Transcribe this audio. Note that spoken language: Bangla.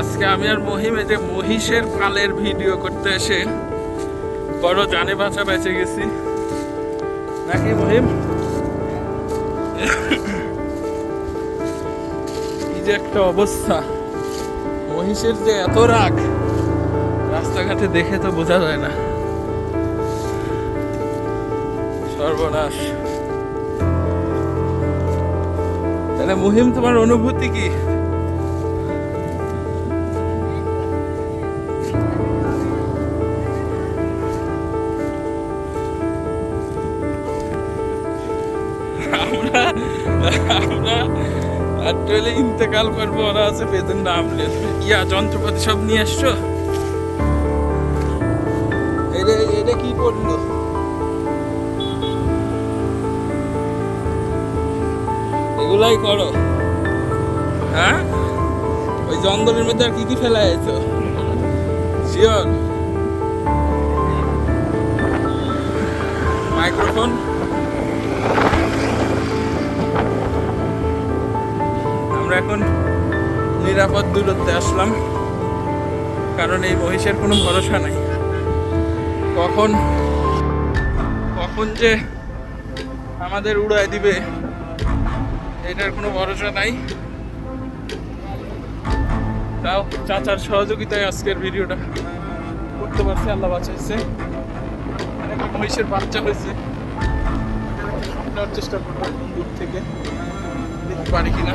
আজকে আমি আর মহিম এই যে মহিষের পালের ভিডিও করতে এসে বড় জানে বাঁচা বেঁচে গেছি। নাকি মহিম? কি যে একটা অবস্থা। মহিষের যে এত রাগ, রাস্তাঘাটে দেখে তো বোঝা যায় না। সর্বনাশ। তাহলে মহিম, তোমার অনুভূতি কি? আমরা আমরা অ্যাকচুয়ালি ইন্তেকাল করব, ওরা আছে বেতন নাম ইয়া, যন্ত্রপাতি সব নিয়ে আসছো? এটা এটা কি করল? এগুলাই করো। হ্যাঁ? ওই জঙ্গলের মধ্যে আর কি কি ফেলা হয়েছো? শিওর মাইক্রোফোন আমরা এখন নিরাপদ দূরত্বে আসলাম। কারণ এই মহিষের কোনো ভরসা নাই। কখন কখন যে আমাদের উড়ায় দিবে, এটার কোনো ভরসা নাই। তাও চাচার সহযোগিতায় আজকের ভিডিওটা করতে পারছি, আল্লাহ বাঁচাইছে। মহিষের বাচ্চা হয়েছে। চেষ্টা করব দূর থেকে। পারি কিনা